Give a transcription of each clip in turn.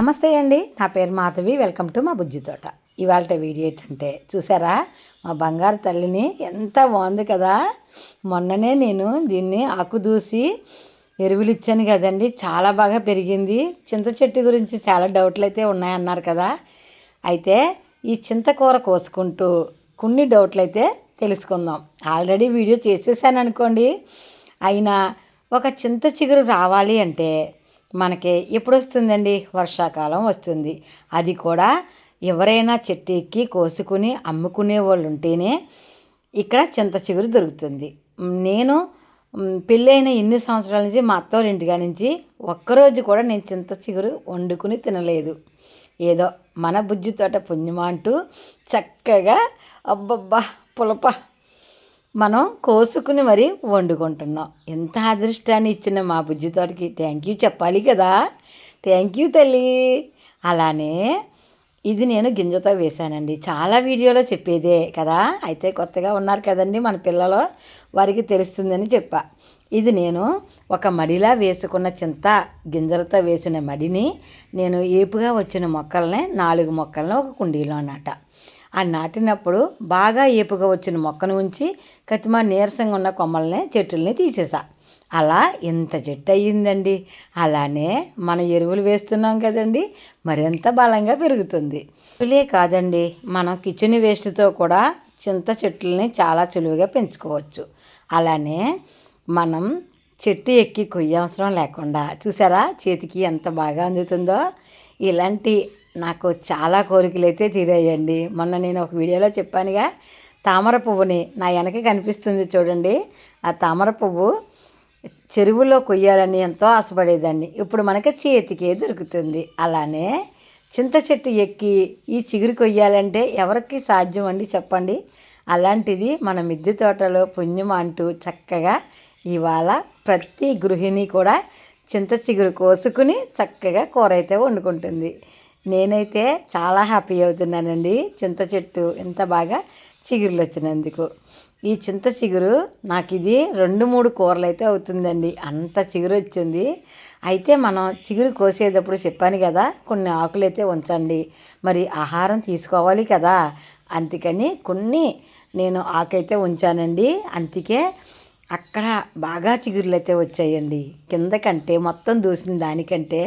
నమస్తే అండి. నా పేరు మాధవి. వెల్కమ్ టు మా బుజ్జి తోట. ఇవాళ వీడియో ఏంటంటే చూసారా? మా బంగారు తల్లిని ఎంత బాగుంది కదా? మొన్ననే నేను దీన్ని ఆకు దూసి ఎరువులు ఇచ్చాను కదండి. చాలా బాగా పెరిగింది. చింత చెట్టు గురించి చాలా డౌట్లు అయితే ఉన్నాయన్నారు కదా. అయితే ఈ చింతకూర కోసుకుంటూ కొన్ని డౌట్లు అయితే తెలుసుకుందాం. ఆల్రెడీ వీడియో చేసేసాను అనుకోండి అయినా ఒక చింత చిగురు రావాలి అంటే మనకి ఎప్పుడు వస్తుందండి వర్షాకాలం వస్తుంది. అది కూడా ఎవరైనా చెట్టు ఎక్కి కోసుకుని అమ్ముకునే వాళ్ళు ఉంటేనే ఇక్కడ చింత చిగురు దొరుకుతుంది. నేను పెళ్ళైన ఎన్ని సంవత్సరాల నుంచి మా అత్తవారి ఇంటిగా నుంచి ఒక్కరోజు కూడా నేను చింత చిగురు వండుకుని తినలేదు. ఏదో మన బుజ్జి తోట పుణ్యమా అంటూ చక్కగా అబ్బబ్బా పులప మనం కోసుకుని మరీ వండుకుంటున్నాం. ఎంత అదృష్టాన్ని ఇచ్చిన మా బుజ్జి తోటకి థ్యాంక్ యూ చెప్పాలి కదా. థ్యాంక్ యూ తల్లి. అలానే ఇది నేను గింజతో వేశానండి. చాలా వీడియోలో చెప్పేదే కదా. అయితే కొత్తగా ఉన్నారు కదండి మన పిల్లలు. వారికి తెలుస్తుందని చెప్పా. ఇది నేను ఒక మడిలా వేసుకున్న చింత గింజలతో వేసిన మడిని నేను ఏపుగా వచ్చిన మొక్కల్ని నాలుగు మొక్కలను ఒక కుండీలో అన్నట ఆ నాటినప్పుడు బాగా ఏపుగా వచ్చిన మొక్కను ఉంచి కతిమా నీరసంగా ఉన్న కొమ్మల్ని చెట్టుల్ని తీసేసా. అలా ఇంత చెట్టు అయ్యిందండి అలానే మన ఎరువులు వేస్తున్నాం కదండి. మరింత బలంగా పెరుగుతుంది. ఇలే కాదండి. మనం కిచెన్ వేస్ట్తో కూడా చింత చెట్లని చాలా సులువుగా పెంచుకోవచ్చు. అలానే మనం చెట్టు ఎక్కి కొయ్యవసరం లేకుండా చూసారా? చేతికి ఎంత బాగా అందుతుందో. ఇలాంటి నాకు చాలా కోరికలు అయితే తీరాయండి. మొన్న నేను ఒక వీడియోలో చెప్పానుగా తామర పువ్వుని నా వెనక కనిపిస్తుంది చూడండి. ఆ తామర పువ్వు చెరువులో కొయ్యాలని ఎంతో ఆశపడేదాన్ని. ఇప్పుడు మనకి చేతికే దొరుకుతుంది. అలానే చింత చెట్టు ఎక్కి ఈ చిగురు కొయ్యాలంటే ఎవరికి సాధ్యం అండి చెప్పండి? అలాంటిది మన మిద్దె తోటలో పుణ్యం అంటూ చక్కగా ఇవాళ ప్రతి గృహిణి కూడా చింత చిగురు కోసుకుని చక్కగా కూర అయితే వండుకుంటుంది. నేనైతే చాలా హ్యాపీ అవుతున్నానండి. చింత చెట్టు ఇంత బాగా చిగురులు వచ్చినందుకు. ఈ చింత చిగురు నాకు ఇది రెండు మూడు కూరలు అయితే అవుతుందండి. అంత చిగురు వచ్చింది. అయితే మనం చిగురు కోసేటప్పుడు చెప్పాను కదా కొన్ని ఆకులు అయితే ఉంచండి. మరి ఆహారం తీసుకోవాలి కదా. అందుకని కొన్ని నేను ఆకైతే ఉంచానండి. అందుకే అక్కడ బాగా చిగురులు అయితే వచ్చాయండి కిందకంటే మొత్తం దూసిన దానికంటే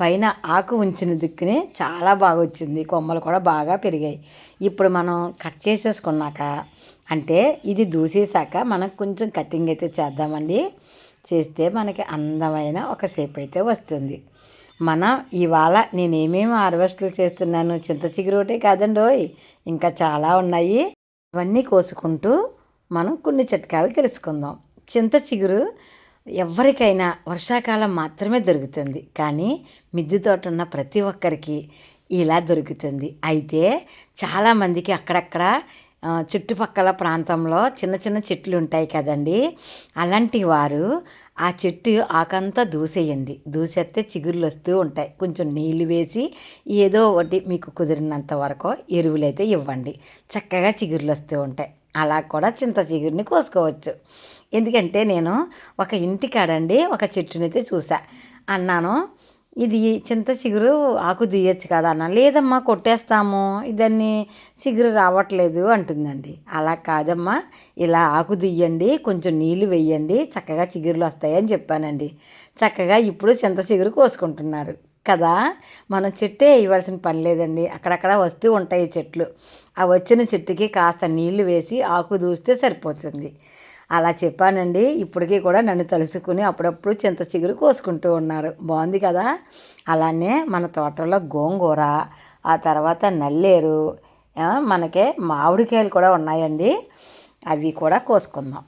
పైన ఆకు ఉంచిన దిక్కుని చాలా బాగా వచ్చింది కొమ్మలు కూడా బాగా పెరిగాయి. ఇప్పుడు మనం కట్ చేసేసుకున్నాక అంటే ఇది దూసేసాక మనం కొంచెం కటింగ్ అయితే చేద్దామండి. చేస్తే మనకి అందమైన ఒక షేప్ అయితే వస్తుంది. మనం ఇవాళ నేనేమేమి హార్వెస్ట్లు చేస్తున్నాను? చింత చిగురోటే కాదండోయ్ ఇంకా చాలా ఉన్నాయి. ఇవన్నీ కోసుకుంటూ మనం కొన్ని చిట్కాలు తెలుసుకుందాం. చింత చిగురు ఎవరికైనా వర్షాకాలం మాత్రమే దొరుకుతుంది. కానీ మిద్దె తోట ఉన్న ప్రతి ఒక్కరికి ఇలా దొరుకుతుంది. అయితే చాలామందికి అక్కడక్కడ చుట్టుపక్కల ప్రాంతంలో చిన్న చిన్న చెట్లు ఉంటాయి కదండి. అలాంటి వారు ఆ చెట్టు ఆకంతా దూసేయండి. దూసేస్తే చిగుర్లు వస్తూ ఉంటాయి. కొంచెం నీళ్ళు వేసి ఏదో ఒకటి మీకు కుదిరినంత వరకు ఎరువులైతే ఇవ్వండి. చక్కగా చిగుర్లు వస్తూ ఉంటాయి. అలా కూడా చింత చిగురిని కోసుకోవచ్చు. ఎందుకంటే నేను ఒక ఇంటికాడండి ఒక చెట్టునైతే చూసా. అన్నాను ఇది చింత చిగురు ఆకు తీయచ్చు కదా అన్న. లేదమ్మా కొట్టేస్తాము. ఇదాన్ని చిగురు రావట్లేదు అంటుందండి. అలా కాదమ్మా. ఇలా ఆకు తీయండి కొంచెం నీళ్ళు వేయండి చక్కగా చిగురులు వస్తాయని చెప్పానండి. చక్కగా ఇప్పుడు చింత చిగురు కోసుకుంటున్నారు. కదా మనం చెట్టే వేయవలసిన పని లేదండి. అక్కడక్కడ వస్తూ ఉంటాయి చెట్లు. ఆ వచ్చిన చెట్టుకి కాస్త నీళ్ళు వేసి ఆకు దూస్తే సరిపోతుంది. అలా చెప్పానండి. ఇప్పటికీ కూడా నన్ను తలుసుకుని అప్పుడప్పుడు చింత చిగురు కోసుకుంటూ ఉన్నారు. బాగుంది కదా? అలానే మన తోటలో గోంగూర ఆ తర్వాత నల్లేరు మనకే మామిడికాయలు కూడా ఉన్నాయండి. అవి కూడా కోసుకుందాం.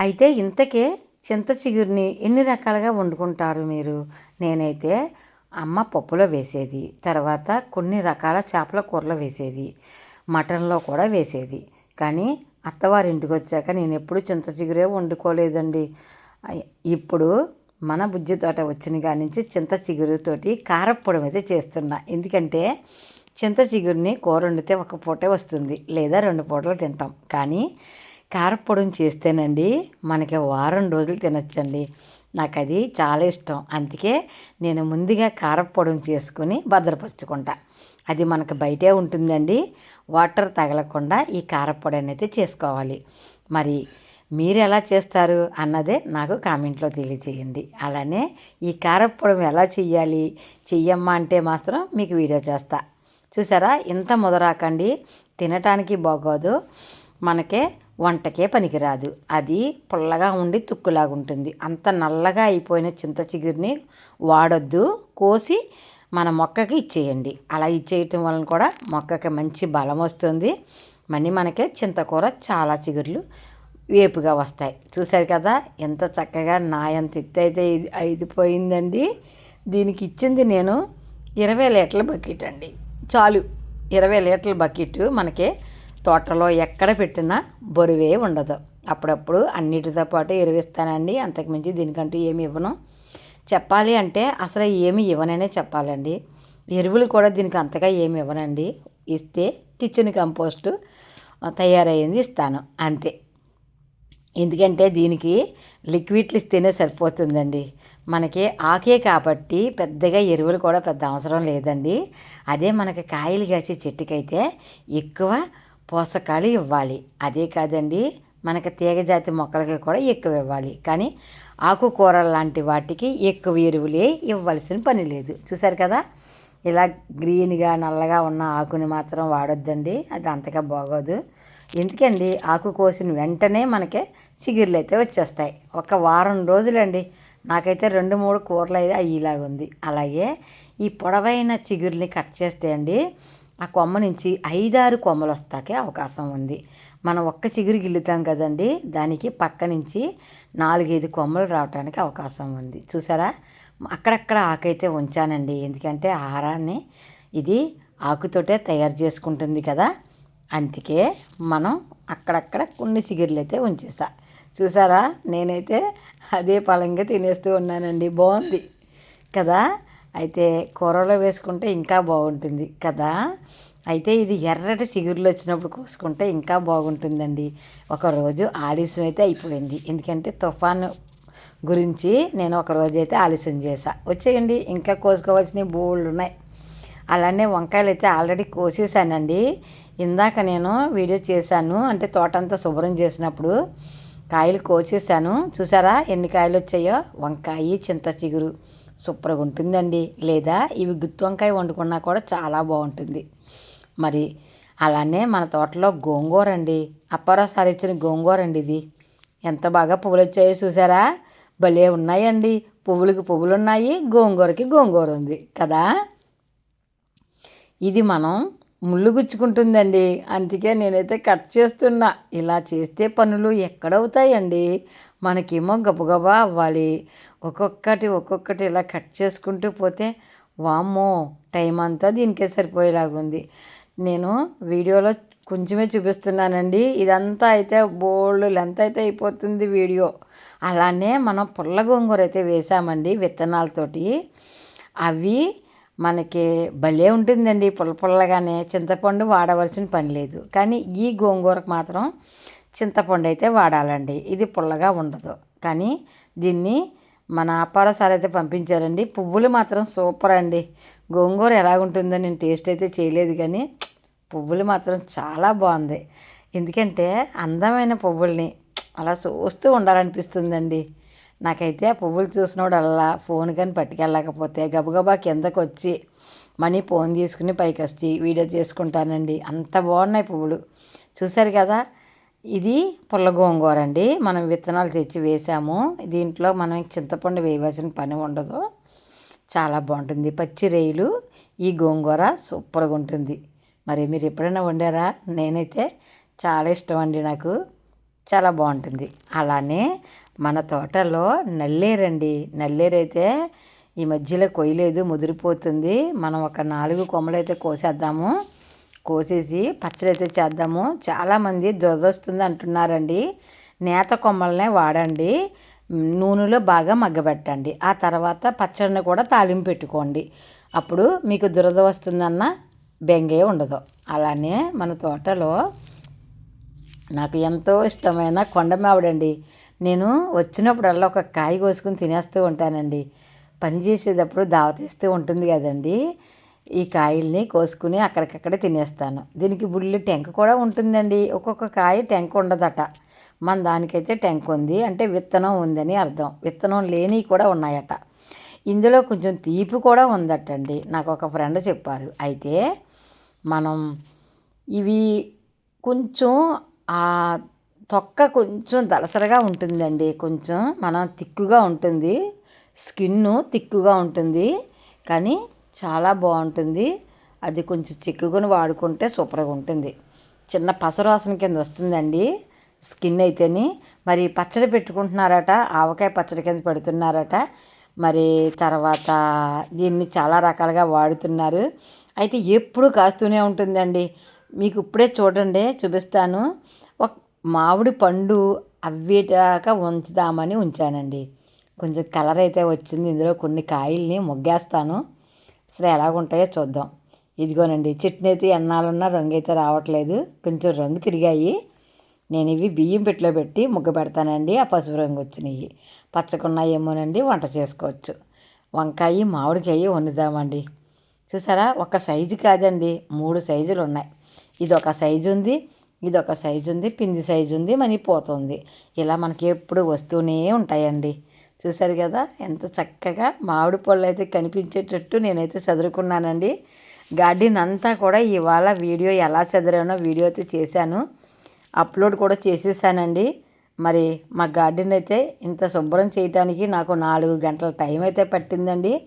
అయితే ఇంతకే చింత చిగురిని ఎన్ని రకాలుగా వండుకుంటారు మీరు? నేనైతే అమ్మ పప్పులో వేసేది తర్వాత కొన్ని రకాల చేపల కూరలో వేసేది మటన్లో కూడా వేసేది. కానీ అత్తవారింటికి వచ్చాక నేను ఎప్పుడు చింత చిగురే వండుకోలేదండి. ఇప్పుడు మన బుజ్జి తోట వచ్చిన కాడి నుంచి చింత చిగురుతోటి కారప్పొడి అయితే చేస్తున్నా. ఎందుకంటే చింత చిగురిని కూర వండితే ఒక పూటే వస్తుంది లేదా రెండు పూటలు తింటాం. కానీ కారప్పొడిని చేస్తేనండి మనకి వారం రోజులు తినచ్చండి. నాకు అది చాలా ఇష్టం. అందుకే నేను ముందుగా కారప్పొడం చేసుకుని భద్రపరుచుకుంటా. అది మనకు బయటే ఉంటుందండి. వాటర్ తగలకుండా ఈ కారపొడి అనేది చేసుకోవాలి. మరి మీరు ఎలా చేస్తారు అన్నదే నాకు కామెంట్లో తెలియజేయండి. అలానే ఈ కారప్పొడం ఎలా చెయ్యాలి చెయ్యమ్మా అంటే మాత్రం మీకు వీడియో చేస్తా. చూసారా? ఇంత ముదరాకండి. తినటానికి బాగోదు. మనకే వంటకే పనికిరాదు. అది పుల్లగా ఉండి తుక్కులాగా ఉంటుంది అంత నల్లగా అయిపోయిన చింత చిగురిని వాడొద్దు. కోసి మన మొక్కకి ఇచ్చేయండి. అలా ఇచ్చేయటం వలన కూడా మొక్కకి మంచి బలం వస్తుంది. మళ్ళీ మనకి చింతకూర చాలా చిగుర్లు వేపుగా వస్తాయి. చూశారు కదా ఎంత చక్కగా నా ఎంత ఎత్తు అయితే అయిపోయిందండి. దీనికి ఇచ్చింది నేను ఇరవై లీటర్ల బకెట్ అండి. చాలు ఇరవై లీటర్ల బకెట్ మనకి తోటలో ఎక్కడ పెట్టినా బరువే ఉండదు. అప్పుడప్పుడు అన్నిటితో పాటు ఎరువిస్తానండి అంతకుమించి దీనికంటూ ఏమి ఇవ్వను. చెప్పాలి అంటే అసలు ఏమి ఇవ్వననే చెప్పాలండి. ఎరువులు కూడా దీనికి అంతగా ఏమి ఇవ్వనండి. ఇస్తే కిచెన్ కంపోస్టు తయారయ్యింది ఇస్తాను అంతే. ఎందుకంటే దీనికి లిక్విడ్లు ఇస్తేనే సరిపోతుందండి. మనకి ఆకే కాబట్టి పెద్దగా ఎరువులు కూడా పెద్ద అవసరం లేదండి. అదే మనకి కాయలు కాసే చెట్టుకైతే ఎక్కువ పోషకాలు ఇవ్వాలి. అదే కాదండి మనకి తీగజాతి మొక్కలకి కూడా ఎక్కువ ఇవ్వాలి. కానీ ఆకుకూరలు లాంటి వాటికి ఎక్కువ ఎరువులే ఇవ్వాల్సిన పని లేదు. చూసారు కదా? ఇలా గ్రీన్గా నల్లగా ఉన్న ఆకుని మాత్రం వాడొద్దండి. అది అంతగా బాగోదు. ఎందుకండి? ఆకు కోసిన వెంటనే మనకి చిగుర్లు అయితే వచ్చేస్తాయి. ఒక వారం రోజులండి. నాకైతే రెండు మూడు కూరలు అయితే అయ్యేలాగుంది అలాగే ఈ పొడవైన చిగుర్ని కట్ చేస్తే అండి ఆ కొమ్మ నుంచి ఐదారు కొమ్మలు వస్తాకే అవకాశం ఉంది. మనం ఒక్క చిగురు గిల్లుతాం కదండి దానికి పక్క నుంచి నాలుగైదు కొమ్మలు రావడానికి అవకాశం ఉంది. చూసారా? అక్కడక్కడ ఆకైతే ఉంచానండి. ఎందుకంటే ఆహారాన్ని ఇది ఆకుతోటే తయారు చేసుకుంటుంది కదా. అందుకే మనం అక్కడక్కడ కొన్ని చిగురులు అయితే ఉంచేసా. చూసారా? నేనైతే అదే పలంగా తినేస్తూ ఉన్నానండి. బాగుంది కదా? అయితే కూరలో వేసుకుంటే ఇంకా బాగుంటుంది కదా? అయితే ఇది ఎర్రటి సిగురులు వచ్చినప్పుడు కోసుకుంటే ఇంకా బాగుంటుందండి. ఒకరోజు ఆలస్యం అయితే అయిపోయింది. ఎందుకంటే తుఫాను గురించి నేను ఒకరోజు అయితే ఆలస్యం చేశా. వచ్చేయండి ఇంకా కోసుకోవాల్సినవి బోళ్ళు ఉన్నాయి. అలానే వంకాయలు అయితే ఆల్రెడీ కోసేసానండి. ఇందాక నేను వీడియో చేశాను అంటే తోటంతా శుభ్రం చేసినప్పుడు కాయలు కోసేసాను. చూసారా ఎన్ని కాయలు వచ్చాయో? వంకాయ చింత చిగురు. సూపర్గా ఉంటుందండి. లేదా ఇవి గుత్తి వంకాయ వండుకున్నా కూడా చాలా బాగుంటుంది. మరి అలానే మన తోటలో గోంగూర అండి అప్పారావు ఇచ్చిన గోంగూర అండి ఇది. ఎంత బాగా పువ్వులు వచ్చాయో చూసారా? భలే ఉన్నాయండి. పువ్వులకి పువ్వులు ఉన్నాయి గోంగూరకి గోంగూర ఉంది కదా? ఇది మనం ముళ్ళు గుచ్చుకుంటుందండి. అందుకే నేనైతే కట్ చేస్తున్నా. ఇలా చేస్తే పనులు ఎక్కడవుతాయండి మనకేమో గబగబా అవ్వాలి. ఒక్కొక్కటి ఒక్కొక్కటి ఇలా కట్ చేసుకుంటూ పోతే వామ్మో టైం అంతా దీనికే సరిపోయేలాగుంది. నేను వీడియోలో కొంచెమే చూపిస్తున్నానండి. ఇదంతా అయితే బోల్డ్ లెంత్ అయితే అయిపోతుంది వీడియో. అలానే మనం పుల్ల గోంగూర అయితే వేసామండి విత్తనాలతోటి. అవి మనకి భలే ఉంటుందండి పుల్ల పుల్లగానే. చింతపండు వాడవలసిన పని లేదు. కానీ ఈ గోంగూరకు మాత్రం చింతపండు అయితే వాడాలండి. ఇది పుల్లగా ఉండదు. కానీ దీన్ని మన అప్పార సార్ అయితే పంపించారండి. పువ్వులు మాత్రం సూపర్ అండి. గోంగూర ఎలాగుంటుందో నేను టేస్ట్ అయితే చేయలేదు కానీ పువ్వులు మాత్రం చాలా బాగుంది. ఎందుకంటే అందమైన పువ్వుల్ని అలా చూస్తూ ఉండాలనిపిస్తుందండి. నాకైతే ఆ పువ్వులు చూసినోడల్లా ఫోన్ కానీ పట్టుకెళ్ళకపోతే గబగబా కిందకు వచ్చి మనీ ఫోన్ తీసుకుని పైకి వస్తే వీడియో చేసుకుంటానండి. అంత బాగున్నాయి పువ్వులు. చూశారు కదా ఇది పుల్ల గోంగూర అండి మనం విత్తనాలు తెచ్చి వేసాము. దీంట్లో మనం చింతపండు వేయవలసిన పని ఉండదు. చాలా బాగుంటుంది. పచ్చి రేయిలు ఈ గోంగూర సూపర్గా ఉంటుంది. మరి మీరు ఎప్పుడైనా వండారా? నేనైతే చాలా ఇష్టం అండి నాకు. చాలా బాగుంటుంది. అలానే మన తోటలో నల్లేరండి. నల్లేరైతే ఈ మధ్యలో కొయ్యలేదు ముదిరిపోతుంది. మనం ఒక నాలుగు కొమ్మలు అయితే కోసేద్దాము. కోసేసి పచ్చడి అయితే చేద్దాము. చాలామంది దొరదొస్తుంది అంటున్నారండి. నేత కొమ్మలనే వాడండి. నూనెలో బాగా మగ్గబెట్టండి. ఆ తర్వాత పచ్చడిని కూడా తాలింపు పెట్టుకోండి. అప్పుడు మీకు దురద వస్తుందన్న బెంగే ఉండదు. అలానే మన తోటలో నాకు ఎంతో ఇష్టమైన కొండ మావిడండి. నేను వచ్చినప్పుడల్లా ఒక కాయ కోసుకుని తినేస్తూ ఉంటానండి. పని చేసేటప్పుడు దావతీస్తూ ఉంటుంది కదండి. ఈ కాయల్ని కోసుకుని అక్కడికక్కడే తినేస్తాను. దీనికి బుల్లి టెంక కూడా ఉంటుందండి. ఒక్కొక్క కాయ టెంక ఉండదట. మన దానికైతే టెంక్ ఉంది అంటే విత్తనం ఉందని అర్థం. విత్తనం లేని కూడా ఉన్నాయట. ఇందులో కొంచెం తీపి కూడా ఉందటండి. నాకు ఒక ఫ్రెండ్ చెప్పారు. అయితే మనం ఇవి కొంచెం ఆ తొక్క కొంచెం దలసరగా ఉంటుందండి. కొంచెం మనం తిక్కుగా ఉంటుంది. స్కిన్ తిక్కుగా ఉంటుంది. కానీ చాలా బాగుంటుంది. అది కొంచెం చిక్కుకొని వాడుకుంటే సూపర్గా ఉంటుంది. చిన్న పసరాసన కింద వస్తుందండి స్కిన్ అయితేని. మరి పచ్చడి పెట్టుకుంటున్నారట ఆవకాయ పచ్చడి కింద పెడుతున్నారట. మరి తర్వాత దీన్ని చాలా రకాలుగా వాడుతున్నారు. అయితే ఎప్పుడు కాస్తూనే ఉంటుందండి. మీకు ఇప్పుడే చూడండి చూపిస్తాను. ఒక మామిడి పండు అవ్వేటాక ఉంచుదామని ఉంచానండి. కొంచెం కలర్ అయితే వచ్చింది. ఇందులో కొన్ని కాయల్ని మొగ్గేస్తాను. అసలు ఎలాగుంటాయో చూద్దాం. ఇదిగోనండి చట్నీ అయితే ఎన్నాళ్ళున్నా రంగు అయితే రావట్లేదు. కొంచెం రంగు తిరిగాయి. నేను ఇవి బియ్యం పెట్టిలో పెట్టి ముగ్గ పెడతానండి. ఆ పసుపు రంగు వచ్చినాయి. పచ్చకున్నాయేమోనండి వంట చేసుకోవచ్చు. వంకాయ మామిడికాయ వండుదామండి. చూసారా? ఒక సైజు కాదండి. మూడు సైజులు ఉన్నాయి. ఇది ఒక సైజు ఉంది. ఇది ఒక సైజు ఉంది. పింది సైజు ఉంది. మనీ పోతుంది. ఇలా మనకి ఎప్పుడు వస్తూనే ఉంటాయండి. చూసారు కదా? ఎంత చక్కగా మామిడి పళ్ళు అయితే కనిపించేటట్టు నేనైతే చదువుకున్నానండి గార్డెన్ అంతా కూడా ఇవాళ వీడియో ఎలా చదివానో వీడియో అయితే చేశాను. అప్లోడ్ కూడా చేసేసానండి. మరి మా గార్డెన్ అయితే ఇంత శుభ్రం చేయటానికి నాకు నాలుగు గంటల టైం అయితే పట్టిందండి.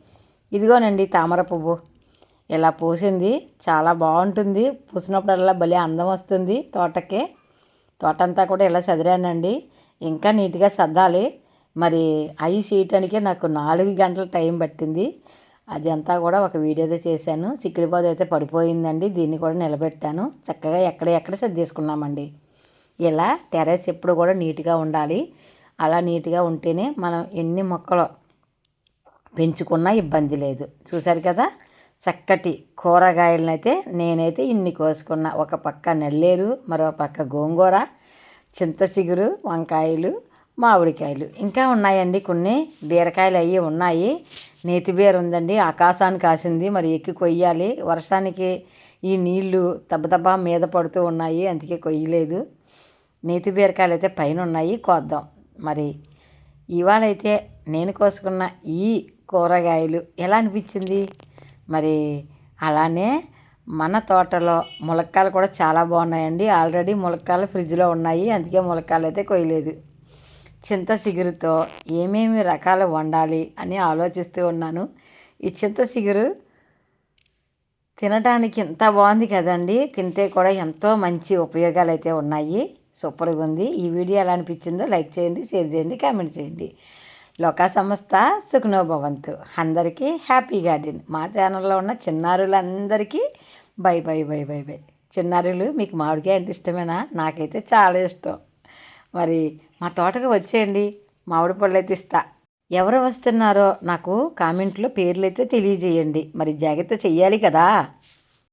ఇదిగోనండి తామర పువ్వు. ఇలా పూసింది? చాలా బాగుంటుంది. పూసినప్పుడల్లా భలే అందం వస్తుంది తోటకి. తోట అంతా కూడా ఇలా చదిరానండి ఇంకా నీట్గా సర్దాలి. మరి అవి చేయటానికి నాకు నాలుగు గంటల టైం పట్టింది. అది అంతా కూడా ఒక వీడియోతో చేశాను. చిక్కుడుపాదు అయితే పడిపోయిందండి. దీన్ని కూడా నిలబెట్టాను. చక్కగా ఎక్కడ ఎక్కడ సర్దేసుకున్నామండి. ఇలా టెర్రస్ ఎప్పుడు కూడా నీట్గా ఉండాలి. అలా నీట్గా ఉంటేనే మనం ఎన్ని మొక్కలు పెంచుకున్నా ఇబ్బంది లేదు. చూసారు కదా? చక్కటి కూరగాయలనైతే నేనైతే ఇన్ని కోసుకున్న. ఒక పక్క నెల్లేరు మరో పక్క గోంగూర చింత చిగురు వంకాయలు మామిడికాయలు. ఇంకా ఉన్నాయండి కొన్ని. బీరకాయలు అవి ఉన్నాయి. నేతి బీర ఉందండి. ఆకాశానికి కాసింది. మరి ఎక్కి కొయ్యాలి. వర్షానికి ఈ నీళ్ళు తబ్బతబ్బా మీద పడుతూ ఉన్నాయి. అందుకే కొయ్యలేదు. నేతి బీరకాయలు అయితే పైన ఉన్నాయి. కోద్దాం. మరి ఇవాళైతే నేను కోసుకున్న ఈ కూరగాయలు ఎలా అనిపించింది? మరి అలానే మన తోటలో ములక్కాయలు కూడా చాలా బాగున్నాయండి. ఆల్రెడీ ములక్కాయలు ఫ్రిడ్జ్లో ఉన్నాయి. అందుకే ములక్కాయలు అయితే కొయ్యలేదు. చింత చిగురుతో ఏమేమి రకాలు వండాలి అని ఆలోచిస్తూ ఉన్నాను. ఈ చింత చిగురు తినడానికి ఎంత బాగుంది కదండి. తింటే కూడా ఎంతో మంచి ఉపయోగాలు అయితే ఉన్నాయి. సూపర్గా ఉంది. ఈ వీడియో ఎలా అనిపించిందో లైక్ చేయండి షేర్ చేయండి కామెంట్ చేయండి. లోకా సంస్థ సుఖనోభవంతు. అందరికీ హ్యాపీ గార్డెన్. మా ఛానల్లో ఉన్న చిన్నారులందరికీ bye bye bye bye bye. చిన్నారులు మీకు మామిడికాయ అంటే ఇష్టమేనా? నాకైతే చాలా ఇష్టం. మరి మా తోటకు వచ్చేయండి. మామిడి పళ్ళు అయితే ఇస్తా. ఎవరు వస్తున్నారో నాకు కామెంట్లో పేర్లు అయితే తెలియజేయండి. మరి జాగ్రత్త చెయ్యాలి కదా?